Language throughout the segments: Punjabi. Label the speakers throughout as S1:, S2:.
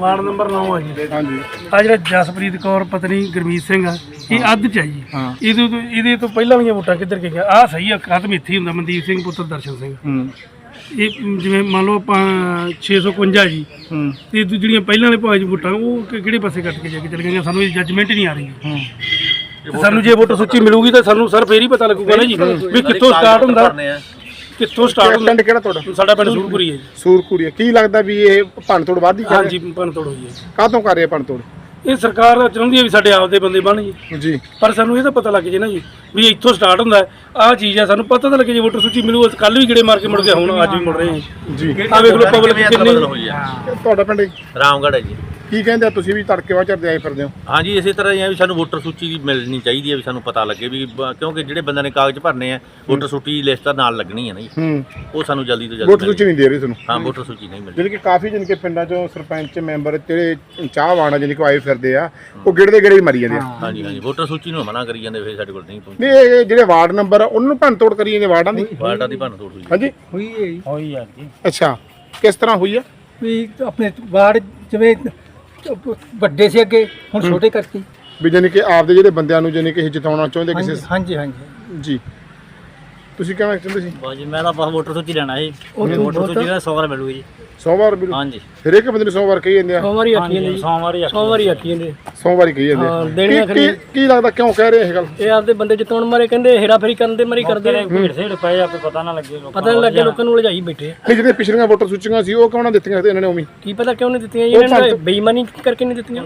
S1: ਵਾਰਡ ਨੰਬਰ 9 ਆ ਜੀ।
S2: ਹਾਂਜੀ।
S1: ਆ ਜਿਹੜਾ ਜਸਪ੍ਰੀਤ ਕੌਰ ਪਤਨੀ ਗੁਰਮੀਤ ਸਿੰਘ ਆ ਇਹ ਅੱਧ ਚ ਆ ਜੀ
S2: ਹਾਂ।
S1: ਇਹਦੇ ਤੋਂ ਇਹਦੇ ਤੋਂ ਪਹਿਲਾਂ ਵਾਲੀਆਂ ਵੋਟਾਂ ਕਿੱਧਰ ਗਈਆਂ? ਆ ਸਹੀ ਆ ਖਤਮ ਇੱਥੇ ਹੀ ਹੁੰਦਾ ਮਨਦੀਪ ਸਿੰਘ ਪੁੱਤਰ ਦਰਸ਼ਨ ਸਿੰਘ।
S2: ਹੂੰ।
S1: ਇਹ ਜਿਵੇਂ ਮੰਨ ਲਓ ਆਪਾਂ 651 ਜੀ
S2: ਹੂੰ।
S1: ਤੇ ਜਿਹੜੀਆਂ ਪਹਿਲਾਂ ਵਾਲੇ ਭਾਜ ਵੋਟਾਂ ਉਹ ਕਿ- ਕਿਹੜੇ ਪਾਸੇ ਕੱਟ ਕੇ ਜਾ ਕੇ ਚਲ ਗਈਆਂ? ਸਾਨੂੰ ਇਹ ਜੱਜਮੈਂਟ ਹੀ ਨਹੀਂ ਆ ਰਹੀ।
S2: ਹੂੰ।
S1: ਤੇ ਸਾਨੂੰ ਜੇ ਵੋਟਰ ਸੂਚੀ ਮਿਲੂਗੀ ਤਾਂ ਸਾਨੂੰ ਸਰ ਫੇਰ ਹੀ ਪਤਾ ਲੱਗੂਗਾ ਨਾ ਜੀ ਵੀ ਕਿੱਥੋਂ ਸਟਾਰਟ ਹੁੰਦਾ। ਕਿੱਥੋਂ ਸਟਾਰਟ ਹੁੰਦਾ
S2: ਪਿੰਡ ਕਿਹੜਾ ਤੁਹਾਡਾ?
S1: ਸਾਡਾ ਪਿੰਡ ਸੂਰਪੁਰੀ ਹੈ ਜੀ।
S2: ਸੂਰਕੂਰੀਆ ਕੀ ਲੱਗਦਾ ਵੀ ਇਹ ਭੰਨਤੋੜ ਵੱਧਦੀ ਕਰ
S1: ਹਾਂਜੀ ਭੰਨਤੋੜ ਹੋਈ ਹੈ
S2: ਕਾਹਤੋਂ ਕਰ ਰਿਹਾ ਭੰਨਤੋੜ?
S1: ਇਹ ਸਰਕਾਰ ਚਾਹੁੰਦੀ ਹੈ ਵੀ ਸਾਡੇ ਆਪਦੇ ਬੰਦੇ ਬਣ ਜੀ
S2: ਜੀ।
S1: ਪਰ ਸਾਨੂੰ ਇਹ ਤਾਂ ਪਤਾ ਲੱਗ ਜੇ ਨਾ ਜੀ ਵੀ ਇੱਥੋਂ ਸਟਾਰਟ ਹੁੰਦਾ ਆਹ ਚੀਜ਼ ਆ ਸਾਨੂੰ ਪਤਾ ਤਾਂ ਲੱਗੇ ਜੇ ਵੋਟਰ ਸੂਚੀ ਮਿਲੂ ਕੱਲ ਵੀ ਗੇੜੇ ਮਾਰ ਕੇ ਮੁੜ ਕੇ ਹੁਣ ਅੱਜ ਵੀ ਮੁੜ ਰਹੇ ਹਾਂ।
S2: ਜੀ।
S1: ਆ ਵੇਖ ਲਓ ਪਬਲਿਕ ਕਿੰਨੀ
S2: ਤੁਹਾਡਾ ਪਿੰਡ
S3: ਰਾਮਗੜ੍ਹ ਹੈ ਜੀ।
S2: ਕੀ ਕਹਿੰਦੇ ਆ ਤੁਸੀਂ ਵੀ ਤੜਕੇ ਵਾਚਰ ਦੇ ਆਏ ਫਿਰਦੇ ਹੋ?
S3: ਹਾਂਜੀ ਇਸੇ ਤਰ੍ਹਾਂ ਹੀ ਆ ਵੀ ਸਾਨੂੰ ਵੋਟਰ ਸੂਚੀ ਦੀ ਮਿਲਣੀ ਚਾਹੀਦੀ ਹੈ ਵੀ ਸਾਨੂੰ ਪਤਾ ਲੱਗੇ ਵੀ ਬ- ਕਿਉਂਕਿ ਜਿਹੜੇ ਬੰਦਿਆਂ ਨੇ ਕਾਗਜ਼ ਭਰਨੇ ਆ ਵੋਟਰ ਸੂਚੀ ਲਿਸਟ ਤਾਂ ਨਾਲ ਲੱਗਣੀ ਹੈ ਨਾ ਜੀ।
S2: ਹੂੰ।
S3: ਉਹ ਸਾਨੂੰ ਜਲਦੀ ਤੋਂ ਜਲਦੀ
S2: ਵੋਟਰ ਸੂਚੀ ਨਹੀਂ ਦੇ ਰਹੇ ਤੁਹਾਨੂੰ?
S3: ਹਾਂ ਵੋਟਰ ਸੂਚੀ ਨਹੀਂ ਮਿਲਦੀ
S2: ਕਿ ਕਾਫੀ ਜਨ ਕੇ ਪਿੰਡਾਂ ਚੋਂ ਸਰਪੰਚ ਮੈਂਬਰ ਜਿਹੜੇ ਚਾਹਵਾਨ ਆ ਜਿਹਨੇ ਕੋ ਆਏ ਫਿਰਦੇ ਆ ਉਹ ਗਿੜਦੇ ਗਿੜੇ ਹੀ ਮਰੀ ਜਾਂਦੇ ਆ।
S3: ਹਾਂਜੀ ਹਾਂਜੀ। ਵੋਟਰ ਸੂਚੀ ਨੂੰ ਮਨਾ ਕਰੀ ਜਾਂਦੇ ਫਿਰ ਸਾਡੇ ਕੋਲ ਨਹੀਂ ਪਹੁੰਚੀ
S2: ਨਹੀਂ ਇਹ ਜਿਹੜੇ ਵਾਰਡ ਨੰਬਰ ਆ ਉਹਨਾਂ ਨੂੰ ਭੰਨ ਤੋੜ ਕਰੀ ਜਾਂਦੇ ਵਾਰਡਾਂ ਦੀ?
S3: ਵਾਰਡਾਂ ਦੀ ਭੰਨ ਤੋੜ ਹੋਈ
S2: ਹਾਂਜੀ।
S4: ਹੋਈ ਹੈ ਜੀ।
S1: ਹੋਈ ਆ ਜੀ।
S2: ਅੱਛਾ। ਕਿਸ ਤਰ੍ਹਾਂ ਹੋਈ ਆ?
S4: ਵੀ ਆਪਣੇ ਵਾਰਡ ਜਿਵੇਂ ਵੱਡੇ ਸੀ ਅੱਗੇ ਹੁਣ ਛੋਟੇ ਕਰਤੀ
S2: ਵੀ ਜਾਨੀ ਕਿ ਆਪਦੇ ਜਿਹੜੇ ਬੰਦਿਆਂ ਨੂੰ ਜਾਨੀ ਕਿ ਇਹ ਜਿਤਾਉਣਾ ਚਾਹੁੰਦੇ ਕਿਸੇ
S4: ਹਾਂਜੀ ਹਾਂਜੀ
S2: ਜੀ। ਤੁਸੀਂ ਕਹਿਣਾ ਚਾਹੁੰਦੇ ਸੀ?
S5: ਬਾਜੀ ਮੈਂ ਤਾਂ ਬਸ ਵੋਟਰ ਸੂਚੀ ਲੈਣਾ ਜੀ
S4: ਉਹ
S5: ਵੋਟਰ ਸੂਚੀ ਦਾ 100 ਵਾਰ ਮਿਲੂਗੀ ਜੀ।
S2: ਸੋਮਵਾਰ ਵੀ
S5: ਹਾਂਜੀ।
S2: ਹਰੇਕ ਬੰਦੇ ਨੂੰ ਸੋਮਵਾਰ ਕਹੀ ਜਾਂਦੇ ਆ।
S1: ਸੋਮਵਾਰੀ ਆਖੀ ਜਾਂਦੇ
S5: ਸੋਮਵਾਰ ਹੀ
S1: ਸੋਮਵਾਰੀ ਆਖੀ ਜਾਂਦੇ।
S2: ਸੋਮਵਾਰ ਹੀ ਕਹੀ ਜਾਂਦੇ
S1: ਹਾਂ,
S2: ਆ।
S1: ਦੇਣੀਆਂ
S2: ਕੀ- ਕੀ ਕੀ ਲੱਗਦਾ ਕਿਉਂ ਕਹਿ ਰਹੇ ਇਹ ਗੱਲ?
S1: ਇਹ ਆਪਦੇ ਬੰਦੇ ਜਿਤਾਉਣ ਮਾਰੇ ਕਹਿੰਦੇ ਹੇਰਾਫੇਰੀ ਕਰਨ ਦੇ ਮਾਰੀ ਕਰਦੇ ਨੇ
S5: ਭੀੜ ਸੇੜ ਪਏ ਆਪੇ ਪਤਾ ਨਾ ਲੱਗੇ ਲੋਕਾਂ
S1: ਪਤਾ ਨਹੀਂ ਲੱਗੇ ਲੋਕਾਂ ਨੂੰ ਲਜਾਈ ਬੈਠੇ ਆ।
S2: ਨਹੀਂ ਜਿਹੜੇ ਪਿਛਲੀਆਂ ਵੋਟਰ ਸੂਚੀਆਂ ਸੀ ਉਹ ਕਿਉਂ ਨਾ ਦਿੱਤੀਆਂ ਸੀ ਇਹਨਾਂ ਨੇ ਉਮੀ
S1: ਕੀ ਪਤਾ ਕਿਉਂ ਨਹੀਂ ਦਿੱਤੀਆਂ ਜੀ ਇਹਨਾਂ ਨੇ ਬੇਈਮਾਨੀ ਕਰਕੇ ਨਹੀਂ ਦਿੱਤੀਆਂ।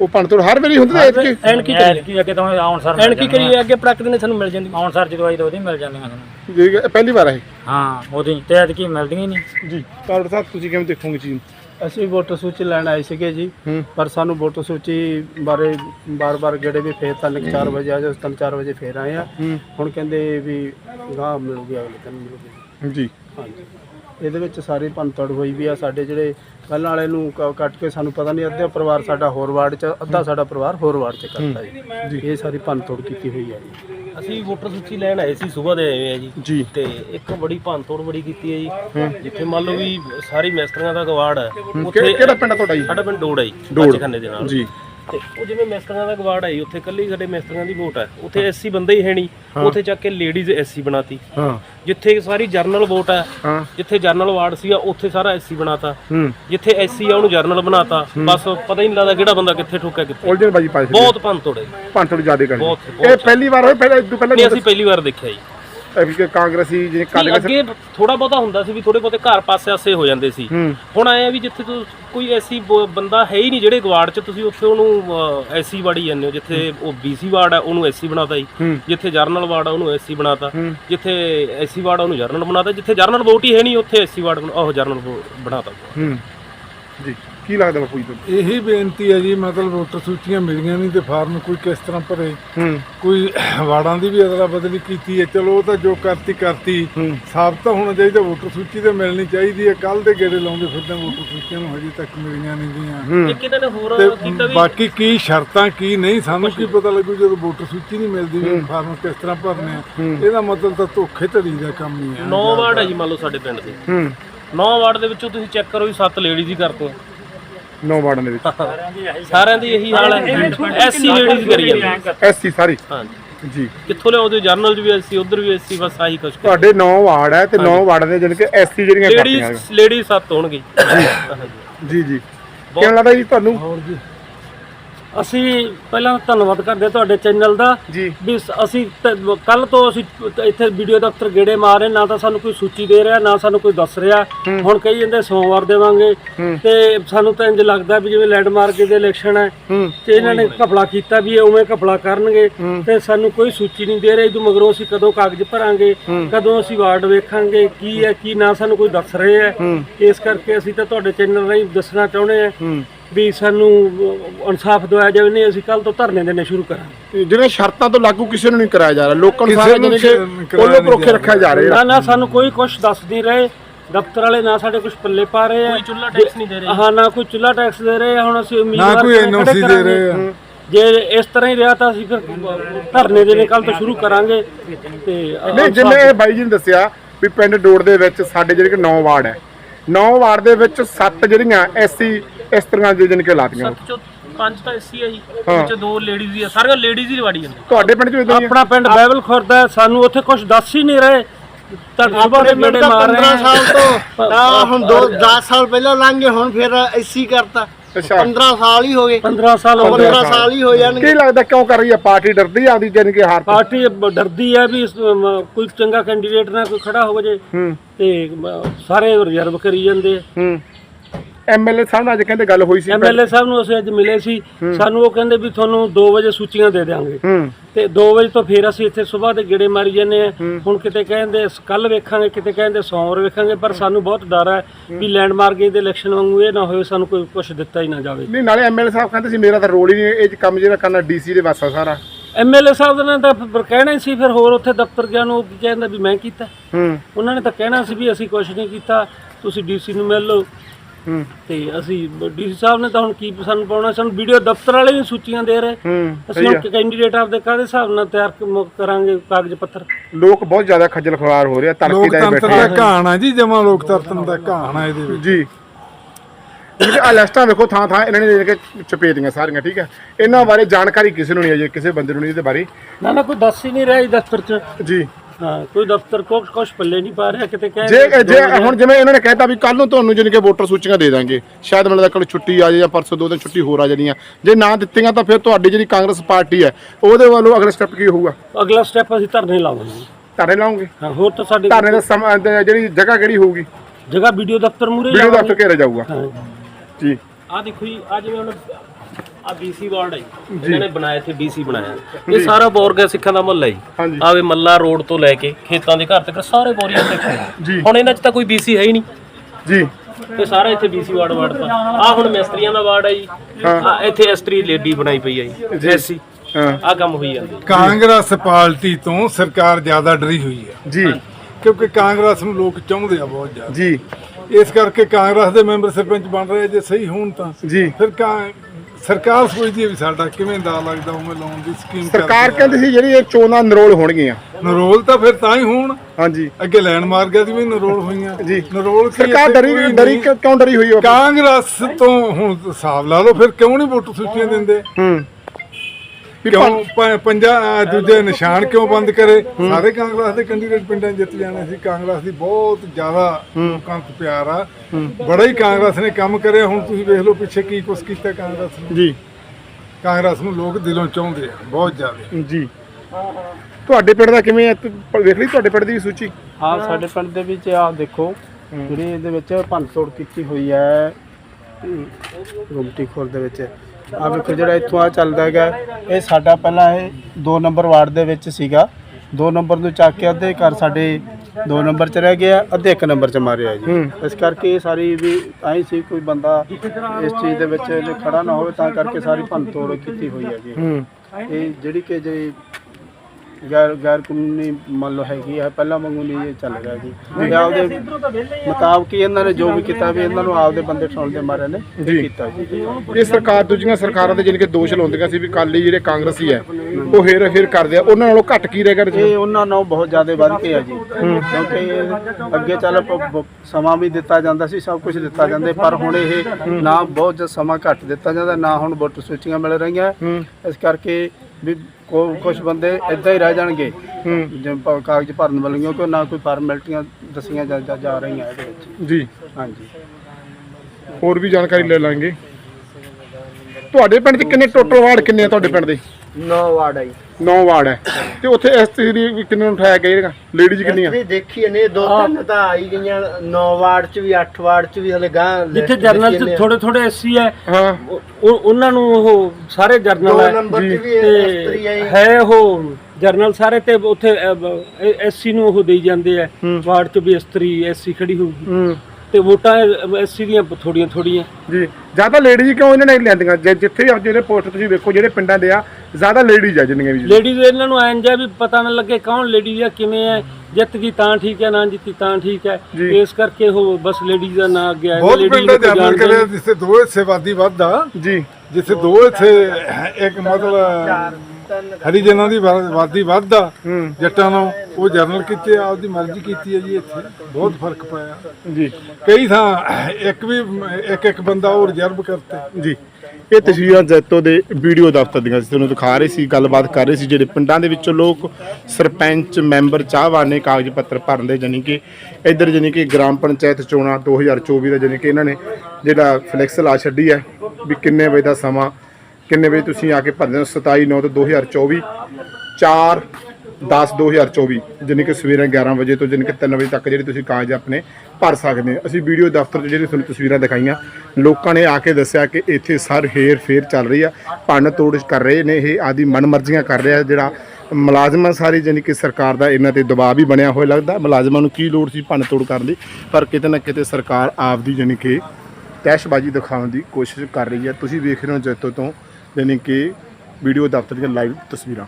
S2: ਉਹ ਭੰਨ ਤੋੜ ਹਰ ਵਾਰੀ ਹੁੰਦੀ ਹੈ ਐਤਕੀ।
S1: ਐਨ ਕੀ ਕਰੀਏ।
S5: ਕੀ ਅੱਗੇ ਤਾਂ ਆਉਣ ਸਰ
S1: ਐਨ ਕੀ ਕਰੀਏ ਅੱਗੇ ਪ੍ਰੱਕਦੇ ਨੇ ਸਾਨੂੰ ਮਿਲ ਜਾਂਦੀ।
S5: ਆਉਣ ਸਰ ਦੀ ਦਵਾਈ ਤਾਂ ਉਹਦੀ ਮਿਲ ਜਾਂਦੀਆਂ ਸਾਨੂੰ।
S2: ਪਹਿਲੀ ਵਾਰ ਹੈ
S5: ਹਾਂ ਉਹਦੀ ਤੇ ਐਡ ਕੀ ਮਿਲਦੀਆਂ ਹੀ ਨਹੀਂ।
S2: ਜੀ ਕਾਰਡ ਸਾਹਿਬ ਤੁਸੀਂ ਕਿਵੇਂ ਦੇਖੋਗੇ ਚੀਜ਼ ਨੂੰ
S6: ਅਸੀਂ ਵੋਟਰ ਸੂਚੀ ਲੈਣ ਆਏ ਸੀਗੇ ਜੀ
S2: ਹੂੰ।
S6: ਪਰ ਸਾਨੂੰ ਵੋਟਰ ਸੂਚੀ ਬਾਰੇ ਬਾਰ-ਬਾਰ ਗੇੜੇ ਵੀ ਫੇਰ ਤਿੰਨ 4 ਵਜੇ ਆ ਜਾਓ ਤਿੰਨ 4 ਵਜੇ ਫੇਰ ਆਏ ਆ।
S2: ਹੂੰ।
S6: ਹੁਣ ਕਹਿੰਦੇ ਵੀ ਗਾਹ ਮਿਲੂਗੀ ਅਗਲੇ ਦਿਨ ਮਿਲੂਗੀ
S2: ਜੀ।
S6: ਹਾਂਜੀ। ਇਹਦੇ ਵਿੱਚ ਸਾਰੀ ਭੰਨਤੋੜ ਹੋਈ ਵੀ ਆ। ਸਾਡੇ ਜਿਹੜੇ ਪਹਿਲਾਂ ਵਾਲੇ ਨੂੰ ਕ- ਕੱਟ ਕੇ ਸਾਨੂੰ ਪਤਾ ਨਹੀਂ ਅੱਧਾ ਪਰਿਵਾਰ ਸਾਡਾ ਹੋਰ ਵਾਰਡ 'ਚ ਅੱਧਾ ਸਾਡਾ ਪਰਿਵਾਰ ਹੋਰ ਵਾਰਡ 'ਚ ਕਰਤਾ ਜੀ। ਇਹ ਸਾਰੀ ਭੰਨਤੋੜ ਕੀਤੀ ਹੋਈ ਹੈ ਜੀ।
S7: ਅਸੀਂ ਵੋਟਰ ਸੂਚੀ ਲੈਣ ਆਏ ਸੀ ਸਵੇਰ ਦੇ ਆਏ ਆ ਜੀ।
S2: ਜੀ।
S7: ਤੇ ਇੱਕ ਬੜੀ ਭੰਨਤੋੜ ਬੜੀ ਕੀਤੀ ਹੈ ਜੀ। ਜਿੱਥੇ ਮੰਨ ਲਓ ਵੀ ਸਾਰੀ ਮਿਸਤਰੀਆਂ ਦਾ ਗਵਾੜ ਹੈ।
S2: ਕਿਹੜਾ ਪਿੰਡ ਆ ਤੁਹਾਡਾ ਜੀ?
S7: ਸਾਡਾ ਪਿੰਡ ਡੋੜ ਹੈ ਜੀ
S2: ਡੋੜ।
S7: ਬੱਚਖਾਨੇ ਦੇ ਨਾਲ।
S2: ਜੀ।
S7: ਤੇ ਉਹ ਜਿਵੇਂ ਮਿਸਤਰੀਆਂ ਦਾ ਗਵਾੜ ਹੈ ਜੀ, ਉੱਥੇ ਕੱਲੀ ਸਾਡੇ ਮਿਸਤਰੀਆਂ ਦੀ ਵੋਟ ਹੈ। ਉੱਥੇ ਐਸਸੀ ਬੰਦਾ ਹੀ ਹੈ ਨਹੀਂ। ਉੱਥੇ ਚੱਕ ਕੇ ਲੇਡੀਜ਼ ਐਸਸੀ ਬਣਾਤੀ।
S2: ਹਾਂ।
S7: ਜਿੱਥੇ ਸਾਰੀ ਜਰਨਲ ਵੋਟ ਹੈ ਜਿੱਥੇ ਜਰਨਲ ਵਾਰਡ ਸੀਗਾ ਉੱਥੇ ਸਾਰਾ ਐਸਸੀ ਬਣਾਤਾ। ਜਿੱਥੇ ਐਸਸੀ ਆ ਉਹਨੂੰ ਜਰਨਲ ਬਣਾਤਾ। ਬਸ ਪਤਾ ਹੀ ਨਹੀਂ ਲੱਗਦਾ ਕਿਹੜਾ ਬੰਦਾ ਕਿੱਥੇ ਠੋਕਿਆ ਕਿੱਥੇ
S2: ਉਲਝਣ ਬਾਜੀ ਪਾਈ
S7: ਬਹੁਤ ਭੰਨਤੋੜ ਹੈ ਜੀ।
S2: ਭੰਨ ਤੋੜ ਜ਼ਿਆਦਾ ਕਰੀ
S7: ਬਹੁਤ-
S2: ਇਹ ਪਹਿਲੀ ਵਾਰ ਹੋਈ ਪਹਿਲਾਂ ਇਦੋਂ ਪਹਿਲਾਂ
S7: ਨਹੀਂ ਅਸੀਂ ਪਹਿਲੀ ਵਾਰ ਦੇਖਿਆ ਜੀ।
S2: ਵੀ ਕਿ ਕਾਂਗਰਸੀ ਜਿਹੜੇ
S7: ਨਹੀਂ,
S2: ਕਾਲੇ
S7: ਅੱਗੇ ਥੋੜਾ ਬਹੁਤਾ ਹੁੰਦਾ ਸੀ ਵੀ ਥੋੜੇ ਬਹੁਤੇ ਘਰ ਪਾਸੇ ਆਸੇ ਹੋ ਜਾਂਦੇ ਸੀ।
S2: ਹੂੰ।
S7: ਹੁਣ ਆਏ ਆ ਵੀ ਜਿੱਥੇ ਤੋਂ ਕੋਈ ਐਸੀ ਬ- ਬੰਦਾ ਹੈ ਹੀ ਨਹੀਂ ਜਿਹੜੇ ਗਵਾਰਡ 'ਚ ਤੁਸੀਂ ਉੱਥੇ ਉਹਨੂੰ ਐਸੀ ਵਾੜੀ ਜਾਂਦੇ ਹੋ ਜਿੱਥੇ ਉਹ ਬੀਸੀ ਵਾਰਡ ਹੈ ਉਹਨੂੰ ਐਸੀ ਬਣਾਤਾ ਜੀ।
S2: ਹੂੰ।
S7: ਜਿੱਥੇ ਜਰਨਲ ਵਾਰਡ ਆ ਉਹਨੂੰ ਐਸੀ ਬਣਾਤਾ।
S2: ਹੂੰ।
S7: ਜਿੱਥੇ ਐਸੀ ਵਾਰਡ ਆ ਉਹਨੂੰ ਜਰਨਲ ਬਣਾਤਾ। ਜਿੱਥੇ ਜਰਨਲ ਵੋਟ ਹੀ ਹੈ ਨਹੀਂ ਉੱਥੇ ਐਸੀ ਵਾਰਡ ਉਹ ਜਰਨਲ ਬਣਾਤਾ।
S2: ਹੂੰ। ਜੀ। ਕੀ ਲੱਗਦਾ ਬਾਪੂ ਜੀ ਤੁਹਾਨੂੰ?
S8: ਇਹੀ ਬੇਨਤੀ ਹੈ ਜੀ ਮਤਲਬ ਵੋਟਰ ਸੂਚੀਆਂ ਮਿਲੀਆਂ ਨਹੀਂ ਤੇ ਫਾਰਮ ਕੋਈ ਕਿਸ ਤਰ੍ਹਾਂ ਭਰੇ।
S2: ਹੂੰ।
S8: ਕੋਈ ਵਾੜਾਂ ਦੀ ਵੀ ਅਦਲਾ ਬਦਲੀ ਕੀਤੀ ਹੈ ਚਲੋ ਉਹ ਤਾਂ ਜੋ ਕਰਤੀ ਕਰਤੀ।
S2: ਹੂੰ।
S8: ਸਾਬਤ ਤਾਂ ਹੋਣਾ ਚਾਹੀਦਾ ਵੋਟਰ ਸੂਚੀ ਤੇ ਮਿਲਣੀ ਚਾਹੀਦੀ ਹੈ। ਕੱਲ ਦੇ ਗੇੜੇ ਲਾਉਂਦੇ ਫਿਰਦੇ ਵੋਟਰ ਸੂਚੀਆਂ ਨੂੰ ਹਜੇ ਤੱਕ ਮਿਲੀਆਂ ਨਹੀਂ ਗਈਆਂ।
S2: ਹੂੰ।
S7: ਇੱਕ ਇਹਨਾਂ ਨੇ ਹੋਰ
S8: ਤੇ
S7: ਕੀਤਾ ਵੀ
S8: ਬਾਕੀ ਕੀ ਸ਼ਰਤਾਂ ਕੀ ਨਹੀਂ ਸਾਨੂੰ ਕੀ ਪਤਾ ਲੱਗੂ ਜਦੋਂ ਵੋਟਰ ਸੂਚੀ ਨਹੀਂ ਮਿਲਦੀ ਵੀ ਫਾਰਮ ਕਿਸ ਤਰ੍ਹਾਂ ਭਰਨੇ ਆ। ਇਹਦਾ ਮਤਲਬ ਤਾਂ ਧੋਖੇ ਧੜੀ ਦਾ ਕੰਮ ਹੀ ਹੈ।
S7: 9 ਵਾਰਡ ਹੈ ਜੀ ਮੰਨ ਲਓ ਸਾਡੇ ਪਿੰਡ ਦੇ।
S2: ਹੂੰ।
S7: 9 ਵਾਰਡ ਦੇ ਵਿੱਚੋਂ ਤੁਸੀਂ ਚੈੱਕ ਕਰੋ ਵੀ 7 ਲੇਡੀਜ਼ ਹੀ ਕਰਦੇ ਆ।
S2: ਨੌ ਵਾਰਡਾਂ ਦੇ ਵਿੱਚ।
S7: ਸਾਰਿਆਂ ਦੀ ਇਹੀ ਹਾਲ ਹੈ। ਐਸੀ ਲੇਡੀਜ਼ ਕਰੀ ਜਾਂਦੇ
S2: ਐਸੀ ਸਾਰੀ।
S7: ਹਾਂਜੀ।
S2: ਜੀ।
S7: ਕਿੱਥੋਂ ਲਿਆਉਂਦੇ ਜਰਨਲ ਵੀ ਐਸੀ ਉਧਰ ਵੀ ਐਸੀ ਬਸ ਆਹੀ ਕੁਛ
S2: ਤੁਹਾਡੇ 9 ਵਾਰਡ ਹੈ ਤੇ 9 ਵਾਰਡ ਦੇ ਜਾਣੀ ਕਿ ਐਸੀ ਜਿਹੜੀਆਂ
S7: ਲੇਡੀਜ਼ ਲੇਡੀਜ਼ ਸੱਤ ਹੋਣਗੇ।
S2: ਜੀ। ਜੀ ਕਿਵੇਂ ਲੱਗਦਾ ਜੀ ਤੁਹਾਨੂੰ?
S1: ਅਸੀਂ ਪਹਿਲਾਂ ਧੰਨਵਾਦ ਕਰਦੇ ਹਾਂ ਤੁਹਾਡੇ ਚੈਨਲ ਦਾ
S2: ਜੀ।
S1: ਵੀ ਸ- ਅਸੀਂ ਕੱਲ ਤੋਂ ਅਸੀਂ ਇੱਥੇ ਵੀਡੀਓ ਦਫ਼ਤਰ ਗੇੜੇ ਮਾਰ ਰਹੇ ਨਾ ਤਾਂ ਸਾਨੂੰ ਕੋਈ ਸੂਚੀ ਦੇ ਰਿਹਾ ਨਾ ਸਾਨੂੰ ਕੋਈ ਦੱਸ ਰਿਹਾ। ਹੁਣ ਕਹੀ ਜਾਂਦੇ ਸੋਮਵਾਰ ਦੇਵਾਂਗੇ। ਤੇ ਸਾਨੂੰ ਤਾਂ ਇੰਜ ਲੱਗਦਾ ਵੀ ਜਿਵੇਂ ਲੈਂਡਮਾਰਕ ਦੇ ਇਲੈਕਸ਼ਨ ਹੈ
S2: ਹੂੰ।
S1: ਤੇ ਇਹਨਾਂ ਨੇ ਘਪਲਾ ਕੀਤਾ ਵੀ ਇਹ ਉਵੇਂ ਘਪਲਾ ਕਰਨਗੇ। ਤੇ ਸਾਨੂੰ ਕੋਈ ਸੂਚੀ ਨਹੀਂ ਦੇ ਰਹੇ ਇਦੋਂ ਮਗਰੋਂ ਅਸੀਂ ਕਦੋਂ ਕਾਗਜ਼ ਭਰਾਂਗੇ ਕਦੋਂ ਅਸੀਂ ਵਾਰਡ ਵੇਖਾਂਗੇ ਕੀ ਹੈ ਕੀ ਨਾ ਸਾਨੂੰ ਕੋਈ ਦੱਸ ਰਹੇ ਹੈ। ਇਸ ਕਰਕੇ ਅਸੀਂ ਤਾਂ ਤੁਹਾਡੇ ਚੈਨਲ ਰਾਹੀਂ ਦੱਸਣਾ ਚਾਹੁੰਦੇ ਹਾਂ। ਵੀ ਸਾਨੂੰ ਇਨਸਾਫ ਦਿਵਾਇਆ ਜਾਵੇ ਨਹੀਂ ਅਸੀਂ ਕੱਲ ਤੋਂ ਧਰਨੇ ਦੇਣੇ ਸ਼ੁਰੂ ਕਰਾਂਗੇ।
S2: ਜਿਹੜੇ ਸ਼ਰਤਾਂ ਤੋਂ ਲਾਗੂ ਕਿਸੇ ਨੂੰ ਨਹੀਂ ਕਰਾਇਆ ਜਾ ਰਿਹਾ ਲੋਕਾਂ ਨੂੰ
S8: ਕਿਸੇ
S2: ਸਾਰੇ
S8: ਨੂੰ
S2: ਜਾਣੀ ਕਿ
S8: ਕਰਾਇਆ
S2: ਕੋਲੋਂ
S8: ਨਹੀਂ
S2: ਪਰੋਖੇ
S8: ਜਾ
S2: ਰੱਖਿਆ ਜਾ ਰਿਹਾ
S1: ਨਾ ਨਾ ਸਾਨੂੰ ਕੋਈ ਕੁਝ ਦੱਸ ਨਹੀਂ ਰਹੇ। ਦਫ਼ਤਰ ਵਾਲੇ ਨਾ ਸਾਡੇ ਕੁਝ ਪੱਲੇ ਪਾ ਰਹੇ ਆ।
S7: ਕੋਈ ਚੁੱਲ੍ਹਾ ਟੈਕਸ ਨਹੀਂ ਦੇ ਰਹੇ।
S1: ਹਾਂ ਨਾ ਕੋਈ ਚੁੱਲਾ ਟੈਕਸ ਦੇ ਰਹੇ ਆ। ਹੁਣ ਅਸੀਂ
S8: ਨਾ
S1: ਉਮੀਦਵਾਰ
S8: ਕੋਈ
S1: ਕਿਵੇਂ
S8: ਦੇ ਰਹੇ ਆ?
S1: ਜੇ ਇਸ ਤਰ੍ਹਾਂ ਹੀ ਰਿਹਾ ਤਾਂ ਅਸੀਂ ਫਿਰ ਧਰਨੇ ਦੇਣੇ ਕੱਲ ਤੋਂ ਸ਼ੁਰੂ ਕਰਾਂਗੇ। ਤੇ
S2: ਨਹੀਂ ਜਿਵੇਂ ਇਹ ਬਾਈ ਜੀ ਨੇ ਦੱਸਿਆ ਵੀ ਪਿੰਡ ਡੋੜ ਦੇ ਵਿੱਚ ਸਾਡੇ ਜਿਹੜੇ ਕਿ 9 ਵਾਰਡ ਹੈ। 9 ਵਾਰਡ ਦੇ ਵਿੱਚ 7 ਜਿਹੜੀਆਂ ਐਸੀ ਇਸ ਤਰ੍ਹਾਂ ਦੇ ਕਿ ਲਾਤੀਆਂ
S7: ਸੱਤ ਚੋਂ ਪੰਜ ਤਾਂ ਐਸੀ ਆ ਜੀ
S2: ਹਾਂ।
S7: ਵਿੱਚ ਦੋ ਲੇਡੀਜ਼ ਹੀ ਆ ਸਾਰੀਆਂ ਲੇਡੀਜ਼ ਹੀ ਵਾੜੀ ਜਾਂਦੇ
S2: ਤੁਹਾਡੇ ਪਿੰਡ 'ਚ ਵੀ ਇਦਾਂ ਆ?
S1: ਆਪਣਾ ਪਿੰਡ ਬਾਈਬਲ ਖੁਰਦ ਹੈ ਸਾਨੂੰ ਉੱਥੇ ਕੁਝ ਦੱਸ ਹੀ ਨਹੀਂ ਰਹੇ। ਤਾਂ ਸੁਬਾਹ ਦੇ ਗੇੜੇ ਮਾਰ ਰਹੇ
S9: 15 ਸਾਲ
S1: ਆ
S9: ਤੋਂ ਨਾ ਹੁਣ 2 10 ਸਾਲ ਪਹਿਲਾਂ ਲੰਘ ਗਏ ਹੁਣ ਫਿਰ ਐਸੀ ਕਰਤਾ।
S2: ਅੱਛਾ।
S9: 15 ਸਾਲ ਹੀ ਹੋ ਗਏ।
S1: 15 ਸਾਲ ਹੋ ਗਏ।
S9: 15 ਸਾਲ ਹੀ ਹੋ ਜਾਣਗੇ।
S2: ਕੀ ਲੱਗਦਾ ਕਿਉਂ ਕਰ ਰਹੀ ਹੈ? ਪਾਰਟੀ ਡਰਦੀ ਆਉਂਦੀ ਜਾਣੀ ਕਿ ਹਾਰ ਤੋਂ?
S1: ਪਾਰਟੀ ਬ- ਡਰਦੀ ਹੈ ਵੀ ਇਸ, ਅਮ, ਕੋਈ ਚੰਗਾ ਕੈਂਡੀਡੇਟ ਨਾ ਕੋਈ ਖੜਾ ਹੋ ਜੇ
S2: ਹੂੰ।
S1: ਤੇ ਸਾਰੇ ਰਿਜ਼ਰਵ ਕਰੀ ਜਾਂਦੇ
S2: ਹੂੰ। ਐਮਐਲਏ ਸਾਹਿਬ ਨਾਲ ਅੱਜ ਕਹਿੰਦੇ ਗੱਲ ਹੋਈ ਸੀ
S1: ਐਮਐਲਏ ਸਾਹਿਬ ਨੂੰ ਅਸੀਂ ਅੱਜ ਮਿਲੇ ਸੀ। ਸਾਨੂੰ ਉਹ ਕਹਿੰਦੇ ਵੀ ਤੁਹਾਨੂੰ 2 ਵਜੇ ਸੂਚੀਆਂ ਦੇ ਦਿਆਂਗੇ।
S2: ਹੂੰ।
S1: ਤੇ 2 ਵਜੇ ਤੋਂ ਫਿਰ ਅਸੀਂ ਇੱਥੇ ਸਵੇਰ ਦੇ ਗੇੜੇ ਮਾਰੀ ਜਾਂਦੇ ਆ ਹੁਣ ਕਿਤੇ ਕਹਿੰਦੇ ਕੱਲ ਵੇਖਾਂਗੇ ਕਿਤੇ ਕਹਿੰਦੇ ਸੋਮਵਾਰ ਵੇਖਾਂਗੇ ਪਰ ਸਾਨੂੰ ਬਹੁਤ ਡਰ ਹੈ ਵੀ ਲੈਂਡਮਾਰਕ ਦੇ ਇਲੈਕਸ਼ਨ ਵਾਂਗੂ ਇਹ ਨਾ ਹੋਵੇ ਸਾਨੂੰ ਕੋਈ ਕੁਝ ਦਿੱਤਾ ਹੀ ਨਾ ਜਾਵੇ।
S2: ਨਹੀਂ ਨਾਲੇ ਐਮਐਲਏ ਸਾਹਿਬ ਕਹਿੰਦੇ ਸੀ ਮੇਰਾ ਤਾਂ ਰੋਲ ਹੀ ਨਹੀਂ ਇਹ 'ਚ ਕੰਮ ਜਿਹੜਾ ਕਰਨਾ ਡੀਸੀ ਦੇ ਵਾਸਾ ਸਾਰਾ।
S1: ਐਮਐਲਏ ਸਾਹਿਬ ਨੇ ਤਾਂ ਕਹਿਣਾ ਸੀ ਫਿਰ ਹੋਰ ਉੱਥੇ ਦਫ਼ਤਰ ਗਿਆ ਨੂੰ ਕਹਿੰਦਾ ਵੀ ਮੈਂ ਕੀਤਾ।
S2: ਹੂੰ।
S1: ਉਹਨਾਂ ਨੇ ਤਾਂ ਕਹਿਣਾ ਸੀ ਵੀ ਅਸੀਂ ਕੁਝ ਨਹੀਂ ਕੀਤਾ ਤੁਸੀਂ ਡੀਸੀ ਨੂੰ ਮਿਲ ਲਓ।
S2: ਹੂੰ।
S1: ਤੇ ਅਸੀਂ ਡੀਸੀ ਸਾਹਿਬ ਨੇ ਤਾਂ ਹੁਣ ਕੀ ਸਾਨੂੰ ਪਾਉਣਾ ਸਾਨੂੰ ਵੀਡੀਓ ਦਫ਼ਤਰ ਵਾਲੇ ਵੀ ਸੂਚੀਆਂ ਦੇ ਰਹੇ।
S2: ਹੂੰ
S1: ਅਸੀਂ ਹੁਣ ਕੈਂਡੀਡੇਟ ਆਪਦੇ ਕਾਹਦੇ ਹਿਸਾਬ ਨਾਲ ਤਿਆਰ ਕ- ਕਰਾਂਗੇ ਕਾਗਜ਼ ਪੱਤਰ?
S2: ਲੋਕ ਬਹੁਤ ਜ਼ਿਆਦਾ ਖੱਜਲ ਖਵਾਰ ਹੋ ਰਹੇ ਆ ਤੜਕੀ ਦਾ ਹੀ
S8: ਲੋਕਤੰਤਰ
S2: ਬੈਠੇ
S8: ਦਾ ਕਹਾਣ ਆ ਜੀ ਜਮਾ ਲੋਕਤੰਤਰ ਦਾ ਕਹਾਣ ਆ ਇਹਦੇ ਵਿੱਚ।
S2: ਜੀ। ਜਿਹੜੇ ਆ ਲਿਸਟਾਂ ਵੇਖੋ ਥਾਂ ਥਾਂ ਇਹਨਾਂ ਨੇ ਜਿਹੜੇ ਕਿ ਚਪੇਤੀਆਂ ਸਾਰੀਆਂ ਠੀਕ ਹੈ ਇਹਨਾਂ ਬਾਰੇ ਜਾਣਕਾਰੀ ਕਿਸੇ ਨੂੰ ਨਹੀਂ ਅਜੇ ਕਿਸੇ ਬੰਦੇ ਨੂੰ ਨਹੀਂ ਇਹਦੇ ਬਾਰੇ।
S1: ਨਾ ਨਾ ਕੋਈ ਦੱਸ ਹੀ ਨਹੀਂ ਰਿਹਾ ਜੀ ਦਫ਼ਤਰ 'ਚ।
S2: ਜੀ।
S1: ਹਾਂ ਕੋਈ ਦਫ਼ਤਰ ਕੋਲ ਕੁਛ ਪੱਲੇ ਨਹੀਂ ਪਾ ਰਿਹਾ ਕਿਤੇ
S2: ਜੇ
S1: ਕਹਿੰਦੇ
S2: ਜੇ ਹੁਣ ਜਿਵੇਂ ਇਹਨਾਂ ਨੇ ਕਹਿਤਾ ਵੀ ਕੱਲ ਨੂੰ ਤੁਹਾਨੂੰ ਕਿ ਵੋਟਰ ਸੂਚੀਆਂ ਦੇ ਦਾਂਗੇ ਸ਼ਾਇਦ ਮੈਨੂੰ ਲੱਗਦਾ ਕੱਲ ਛੁੱਟੀ ਆ ਜਾਏ ਜਾਂ ਪਰਸੋਂ ਦੋ ਦਿਨ ਛੁੱਟੀ ਹੋਰ ਆ ਜਾਣੀਆਂ। ਜੇ ਨਾ ਦਿੱਤੀਆਂ ਤਾਂ ਫਿਰ ਤੁਹਾਡੀ ਜਿਹੜੀ ਕਾਂਗਰਸ ਪਾਰਟੀ ਹੈ ਉਹਦੇ ਵੱਲੋਂ ਅਗਲਾ ਸਟੈਪ ਕੀ ਹੋਊਗਾ?
S1: ਅਗਲਾ ਸਟੈਪ ਅਸੀਂ ਧਰਨੇ ਲਾਵਾਂਗੇ।
S2: ਧਰਨੇ ਲਾਉਂਗੇ?
S1: ਹਾਂ ਹੋਰ ਤਾਂ ਸਾਡੇ
S2: ਧਰਨੇ ਦਾ ਸਮਾਂ ਜਿਹੜੀ ਜਗ੍ਹਾ ਕਿਹੜੀ ਹੋਊਗੀ?
S1: ਜਗ੍ਹਾ ਵੀਡੀਓ ਦਫ਼ਤਰ ਮੂਰੇ
S2: ਵੀਡੀਓ ਘੇਰਿਆ ਜਾਊਗਾ।
S1: ਹਾਂ।
S2: ਜੀ।
S7: ਆ ਦੇਖੋ ਜੀ ਆ ਜਿਵੇਂ ਹੁਣ ਆ ਬੀਸੀ ਵਾਰਡ ਹੈ ਜੀ। ਇਹਨਾਂ ਨੇ ਬਣਾਇਆ ਇੱਥੇ ਬੀਸੀ ਬਣਾਇਆ। ਇਹ ਸਾਰਾ ਬੋਰਗਾ ਸਿੱਖਾਂ ਦਾ ਮੁਹੱਲਾ ਜੀ।
S2: ਹਾਂਜੀ।
S7: ਆਵੇ ਮੱਲਾ ਰੋਡ ਤੋਂ ਲੈ ਕੇ ਖੇਤਾਂ ਦੇ ਘਰ ਤੱਕ ਸਾਰੇ ਬੋਰੀਆਂ ਸਿੱਖ
S2: ਜੀ।
S7: ਹੁਣ ਇਹਨਾਂ 'ਚ ਤਾਂ ਕੋਈ ਬੀਸੀ ਹੈ ਹੀ ਨਹੀਂ।
S2: ਜੀ।
S7: ਤੇ ਸਾਰਾ ਇੱਥੇ ਬੀਸੀ ਵਾਰਡ ਵਾਰਡ ਆ ਹੁਣ ਮਿਸਤਰੀਆਂ ਦਾ ਵਾਰਡ ਹੈ ਜੀ। ਆ ਇੱਥੇ ਐਸਟਰੀ ਲੇਡੀ ਬਣਾਈ ਪਈ ਹੈ ਜੀ। ਐਸੀ
S2: ਹਾਂ।
S7: ਆ ਕੰਮ ਹੋਈ ਜਾਂਦੇ
S8: ਕਾਂਗਰਸ ਪਾਰਟੀ ਤੋਂ ਸਰਕਾਰ ਜ਼ਿਆਦਾ ਡਰੀ ਹੋਈ ਹੈ
S2: ਜੀ।
S8: ਕਿਉਂਕਿ ਕਾਂਗਰਸ ਨੂੰ ਲੋਕ ਚਾਹੁੰਦੇ ਆ ਬਹੁਤ ਜ਼ਿਆਦਾ।
S2: ਜੀ।
S8: ਇਸ ਕਰਕੇ ਕਾਂਗਰਸ ਦੇ ਮੈਂਬਰ ਸਰਪੰਚ ਬਣ ਰਹੇ ਜੇ ਸਹੀ ਹੋਣ ਤਾਂ।
S2: ਜੀ।
S8: ਫਿਰ ਕਾਂ- ਸਰਕਾਰ ਸੋਚਦੀ ਹੈ ਵੀ ਸਾਡਾ ਕਿਵੇਂ ਦਾ ਲੱਗਦਾ ਉਵੇਂ ਲਾਉਣ ਦੀ ਸਕੀਮ
S2: ਸਰਕਾਰ ਕਹਿੰਦੀ ਸੀ ਜਿਹੜੀ ਇਹ ਚੋਣਾਂ ਨਰੋਲ ਹੋਣਗੀਆਂ।
S8: ਨਰੋਲ ਤਾਂ ਫਿਰ ਤਾਂ ਹੀ ਹੋਣ।
S2: ਹਾਂਜੀ।
S8: ਅੱਗੇ ਲੈਣ ਮਾਰ ਗਿਆ ਦੀ ਵੀ ਨਰੋਲ ਹੋਈਆਂ।
S2: ਜੀ।
S8: ਨਰੋਲ ਕੀ
S2: ਸਰਕਾਰ ਡਰੀ ਡਰੀ। ਕਿਉਂ ਡਰੀ ਹੋਈ ਹੈ
S8: ਕਾਂਗਰਸ ਤੋਂ ਹੁਣ ਹਿਸਾਬ ਲਾ ਲਓ ਫਿਰ ਕਿਉਂ ਨਹੀਂ ਵੋਟ ਸੂਚੀਆਂ ਦਿੰਦੇ?
S2: ਹੂੰ।
S8: ਕਿਉਂ? ਪ- ਪੰਜਾ ਅਹ ਦੂਜੇ ਨਿਸ਼ਾਨ ਕਿਉਂ ਬੰਦ ਕਰੇ? ਸਾਰੇ ਕਾਂਗਰਸ ਦੇ ਕੈਂਡੀਡੇਟ ਪਿੰਡਾਂ 'ਚ ਜਿੱਤ ਜਾਣੇ ਸੀ। ਕਾਂਗਰਸ ਦੀ ਬਹੁਤ ਜ਼ਿਆਦਾ ਲੋਕਾਂ ਨੂੰ ਪਿਆਰ ਆ। ਬੜਾ ਹੀ ਕਾਂਗਰਸ ਨੇ ਕੰਮ ਕਰਿਆ। ਹੁਣ ਤੁਸੀਂ ਵੇਖ ਲਓ ਪਿੱਛੇ ਕੀ ਕੁਛ ਕੀਤਾ ਕਾਂਗਰਸ ਨੇ।
S2: ਜੀ।
S8: ਕਾਂਗਰਸ ਨੂੰ ਲੋਕ ਦਿਲੋਂ ਚਾਹੁੰਦੇ ਆ ਬਹੁਤ ਜ਼ਿਆਦਾ।
S2: ਜੀ। ਤੁਹਾਡੇ ਪਿੰਡ ਦਾ ਕਿਵੇਂ ਹੈ ਤੂੰ ਵੇਖ ਲਈ ਤੁਹਾਡੇ ਪਿੰਡ ਦੀ ਵੀ ਸੂਚੀ।
S6: ਹਾਂ ਸਾਡੇ ਪਿੰਡ ਦੇ ਵਿੱਚ ਆਹ ਦੇਖੋ ਜਿਹੜੀ ਇਹਦੇ ਵਿੱਚ ਭੰਨਤੋੜ ਕੀਤੀ ਹੋਈ ਹੈ ਗੁਮਟੀ ਖੁਰ ਦੇ ਵਿੱਚ। ਆ ਵੇਖੋ ਜਿਹੜਾ ਇੱਥੋਂ ਆ ਚੱਲਦਾ ਹੈਗਾ ਇਹ ਸਾਡਾ ਪਹਿਲਾਂ ਇਹ 2 ਨੰਬਰ ਵਾਰਡ ਦੇ ਵਿੱਚ ਸੀਗਾ। 2 ਨੰਬਰ ਨੂੰ ਚੱਕ ਕੇ ਅੱਧੇ ਘਰ ਸਾਡੇ 2 ਨੰਬਰ 'ਚ ਰਹਿ ਗਿਆ ਅੱਧੇ 1 ਨੰਬਰ 'ਚ ਮਾਰਿਆ ਜੀ। ਇਸ ਕਰਕੇ ਇਹ ਸਾਰੀ ਵੀ ਆਈ ਸੀ ਕੋਈ ਬੰਦਾ ਇਸ ਚੀਜ਼ ਦੇ ਵਿੱਚ ਜੇ ਖੜਾ ਨਾ ਹੋਵੇ ਤਾਂ ਕਰਕੇ ਸਾਰੀ ਭੰਨਤੋੜ ਕੀਤੀ ਹੋਈ ਹੈ। ਜੀ ਇਹ ਜਿਹੜੀ ਕਿ ਜੇ ਗੈਰ ਗੈਰ ਕਾਨੂੰਨੀ ਮੰਨ ਲਓ ਹੈਗੀ ਆ ਪਹਿਲਾਂ ਵਾਂਗੂ ਨਹੀਂ ਇਹ ਚੱਲ ਰਿਹਾ ਜੀ। ਤੇ ਆਪਦੇ ਮੁਤਾਬਕ ਹੀ ਇਹਨਾਂ ਨੇ ਜੋ ਵੀ ਕੀਤਾ ਵੀ ਇਹਨਾਂ ਨੂੰ ਆਪਦੇ ਬੰਦੇ ਠਾਉਣ ਦੇ ਮਾਰੇ ਨੇ ਇਹ
S2: ਜੀ।
S6: ਕੀਤਾ ਜੀ।
S2: ਇਹ ਸਰਕਾਰ ਦੂਜੀਆਂ ਸਰਕਾਰਾਂ ਦੇ ਜਿਹੜੇ ਕਿ ਦੋਸ਼ ਲਾਉਂਦੀਆਂ ਸੀ ਵੀ ਕਾਲੀ ਜਿਹੜੇ ਕਾਂਗਰਸੀ ਹੈ ਉਹ ਹੇਰ ਫੇਰ ਕਰਦੇ ਆ। ਉਹਨਾਂ ਨਾਲੋਂ ਘੱਟ ਕੀ ਰਹਿ ਗਿਆ
S6: ਇਹ ਉਹਨਾਂ ਨਾਲੋਂ ਬਹੁਤ ਜ਼ਿਆਦਾ ਵੱਧ ਕੇ ਆ ਜੀ। ਕਿਉਂਕਿ ਇਹ ਅੱਗੇ ਚੱਲ ਪ- ਪ- ਸਮਾਂ ਵੀ ਦਿੱਤਾ ਜਾਂਦਾ ਸੀ ਸਭ ਕੁਝ ਦਿੱਤਾ ਜਾਂਦੇ ਪਰ ਹੁਣ ਇਹ ਨਾ ਬਹੁਤ ਜਿਹਾ ਸਮਾਂ ਘੱਟ ਦਿੱਤਾ ਜਾਂਦਾ ਨਾ ਹੁਣ ਵੋਟਰ ਸੂਚੀਆਂ ਮਿਲ ਰਹੀਆਂ। ਇਸ ਕਰਕੇ ਵੀ ਕੁਝ ਬੰਦੇ ਇਦਾਂ ਹੀ ਰਹਿ ਜਾਣਗੇ। ਜਿਵੇਂ ਪ- ਕਾਗਜ਼ ਭਰਨ ਵਾਲੀਆਂ ਕਿਉਂਕਿ ਨਾ ਕੋਈ ਫਾਰਮੈਲਿਟੀਆਂ ਦਸੀਆਂ ਜਾ ਜਾ- ਜਾ ਰਹੀਆਂ ਇਹਦੇ ਵਿੱਚ।
S2: ਜੀ।
S6: ਹਾਂਜੀ।
S2: ਹੋਰ ਵੀ ਜਾਣਕਾਰੀ ਲੈ ਲਾਂਗੇ। ਤੁਹਾਡੇ ਪਿੰਡ 'ਚ ਕਿੰਨੇ ਟੋਟਲ ਵਾਰਡ ਕਿੰਨੇ ਆ ਤੁਹਾਡੇ ਪਿੰਡ ਦੇ?
S9: 9 ਵਾਰਡ ਆਈ
S2: 9 ਵਾਰਡ ਹੈ ਤੇ ਉੱਥੇ ਵੀ ਕਿੰਨੇ ਨੂੰ ਉਠਾਇਆ ਗਿਆ ਇਹਦਾ ਲੇਡੀਜ਼ ਕਿੰਨੀਆਂ?
S9: ਵੀ ਦੇਖੀ ਨੇ ਦੋ ਤਿੰਨ ਤਾਂ ਆਈ ਗਈਆਂ 9 ਵਾਰਡ ਚ ਵੀ 8 ਵਾਰਡ ਚ ਵੀ ਹਲੇ ਗਾਂ
S1: ਜਿੱਥੇ ਜਰਨਲ ਚ ਥੋੜੇ ਥੋੜੇ ਐਸਸੀ ਹੈ
S2: ਹਾਂ।
S1: ਉਹ- ਉਹ- ਉਹਨਾਂ ਨੂੰ ਉਹ ਸਾਰੇ ਜਰਨਲ ਹੈ।
S9: ਨੰਬਰ ਚ ਵੀ
S1: ਤੇ
S9: ਇਸਤਰੀ ਆਈ
S1: ਹੈ ਉਹ ਜਰਨਲ ਸਾਰੇ ਤੇ ਉੱਥੇ ਐਸਸੀ ਨੂੰ ਉਹ ਦੇਈ ਜਾਂਦੇ ਆ। ਵਾਰਡ ਚ ਵੀ ਇਸਤਰੀ ਐਸਸੀ ਖੜੀ ਹੋਊਗੀ।
S2: ਹੂੰ।
S1: ਤੇ ਵੋਟਾਂ ਐਸਸੀ ਦੀਆਂ ਥੋੜੀਆਂ ਥੋੜੀਆਂ
S2: ਜੀ ਜ਼ਿਆਦਾ ਲੇਡੀਜ਼ ਕਿਉਂ ਇਹਨਾਂ ਨੇ ਲੈਂਦੀਆਂ ਜਿ- ਜਿੱਥੇ ਵੀ ਜਿਹੜੇ ਪੋਸਟ ਤੁਸੀਂ ਵੇਖੋ ਜਿਹੜੇ ਪਿੰਡਾਂ ਦੇ ਆ ਜ਼ਿਆਦਾ ਲੇਡੀਜ਼ ਆ ਜਿੰਨੀਆਂ ਵੀ ਜੀ।
S1: ਲੇਡੀਜ਼ ਇਹਨਾਂ ਨੂੰ ਐਂ ਜਿਹਾ ਵੀ ਪਤਾ ਨਾ ਲੱਗੇ ਕੌਣ ਲੇਡੀ ਆ ਕਿਵੇਂ ਹੈ ਜਿੱਤ ਗਈ ਤਾਂ ਠੀਕ ਹੈ ਨਾ ਜਿੱਤੀ ਤਾਂ ਠੀਕ ਹੈ
S2: ਜੀ।
S1: ਇਸ ਕਰਕੇ ਉਹ ਬਸ ਲੇਡੀਜ਼ ਦਾ ਨਾਂ ਅੱਗੇ ਆਇਆ
S8: ਬਹੁਤ ਪਿੰਡਾਂ। ਜਿੱਥੇ ਦੋ ਹਿੱਸੇਵਾਦੀ ਵੱਧਾ
S2: ਜੀ
S8: ਜਿੱਥੇ ਦੋ ਇੱਥੇ ਇੱਕ ਮਤਲਬ ਹਰੀਜਨਾਂ ਦੀ ਵਾ- ਆਬਾਦੀ ਵੱਧਦਾ ਜੱਟਾਂ ਨੂੰ ਉਹ ਜਰਨਲ ਕੀਤੇ ਆਪਦੀ ਮਰਜ਼ੀ ਕੀਤੀ ਹੈ ਜੀ ਇੱਥੇ। ਬਹੁਤ ਫ਼ਰਕ ਪਾਇਆ।
S2: ਜੀ।
S8: ਕਈ ਥਾਂ ਇੱਕ ਵੀ ਇੱਕ ਇੱਕ ਬੰਦਾ ਉਹ ਰਿਜ਼ਰਵ ਕਰਤੇ।
S2: ਜੀ। ਇਹ ਤਸਵੀਰਾਂ ਜੈਤੋ ਦੇ ਵੀਡੀਓ ਦਫ਼ਤਰ ਦੀਆਂ ਸੀ। ਤੁਹਾਨੂੰ ਦਿਖਾ ਰਹੇ ਸੀ ਗੱਲਬਾਤ ਕਰ ਰਹੇ ਸੀ। ਜਿਹੜੇ ਪਿੰਡਾਂ ਦੇ ਵਿੱਚੋਂ ਲੋਕ ਸਰਪੰਚ ਮੈਂਬਰ ਚਾਹਵਾਨ ਨੇ ਕਾਗਜ਼ ਪੱਤਰ ਭਰਨ ਦੇ ਜਾਨੀ ਕਿ ਇੱਧਰ ਜਾਨੀ ਕਿ ਗ੍ਰਾਮ ਪੰਚਾਇਤ ਚੋਣਾਂ 2024 ਦਾ ਜਾਨੀ ਕਿ ਇਹਨਾਂ ਨੇ ਜਿਹੜਾ ਫਲੈਕਸ ਲਾ ਛੱਡੀ ਹੈ ਵੀ ਕਿੰਨੇ ਵਜੇ ਦਾ ਸਮਾਂ ਕਿੰਨੇ ਵਜੇ ਤੁਸੀਂ ਆ ਕੇ ਭਰਦੇ ਹੋ? 27 9 ਤੋਂ 2024 4 10 2024 ਜਾਨੀ ਕਿ ਸਵੇਰੇ 11 ਵਜੇ ਤੋਂ ਜਾਨੀ ਕਿ 3 ਵਜੇ ਤੱਕ ਜਿਹੜੇ ਤੁਸੀਂ ਕਾਗਜ਼ ਆਪਣੇ ਭਰ ਸਕਦੇ ਹੋ। ਅਸੀਂ ਵੀਡੀਓ ਦਫ਼ਤਰ 'ਚ ਜਿਹੜੀ ਤੁਹਾਨੂੰ ਤਸਵੀਰਾਂ ਦਿਖਾਈਆਂ, ਲੋਕਾਂ ਨੇ ਆ ਕੇ ਦੱਸਿਆ ਕਿ ਇੱਥੇ ਸਰ ਹੇਰ ਫੇਰ ਚੱਲ ਰਹੀ ਆ, ਭੰਨ ਤੋੜ ਕਰ ਰਹੇ ਨੇ, ਇਹ ਆਦੀ ਮਨਮਰਜ਼ੀਆਂ ਕਰ ਰਿਹਾ ਜਿਹੜਾ ਮੁਲਾਜ਼ਮਾਂ ਸਾਰੇ ਜਾਨੀ ਕਿ ਸਰਕਾਰ ਦਾ ਇਹਨਾਂ ਤੇ ਦਬਾਅ ਵੀ ਬਣਿਆ ਹੋਇਆ ਲੱਗਦਾ। ਮੁਲਾਜ਼ਮਾਂ ਨੂੰ ਕੀ ਲੋੜ ਸੀ ਭੰਨ ਤੋੜ ਕਰਨ ਦੀ? ਪਰ ਕਿਤੇ ਨਾ ਕਿਤੇ ਸਰਕਾਰ ਆਪਦੀ ਜਾਨੀ ਕਿ ਤੈਸ਼ਬਾਜ਼ੀ ਦਿਖਾਉਣ ਦੀ ਕੋਸ਼ਿਸ਼ ਕਰ ਰਹੀ ਹੈ। ਤੁਸੀਂ ਵੇਖ ਰਹੇ ਹੋ ਜੈਤੋ ਤੋਂ ਜਾਨੀ ਕਿ ਵੀਡੀਓ ਦਫ਼ਤਰ ਦੀਆਂ ਲਾਈਵ ਤਸਵੀਰਾਂ।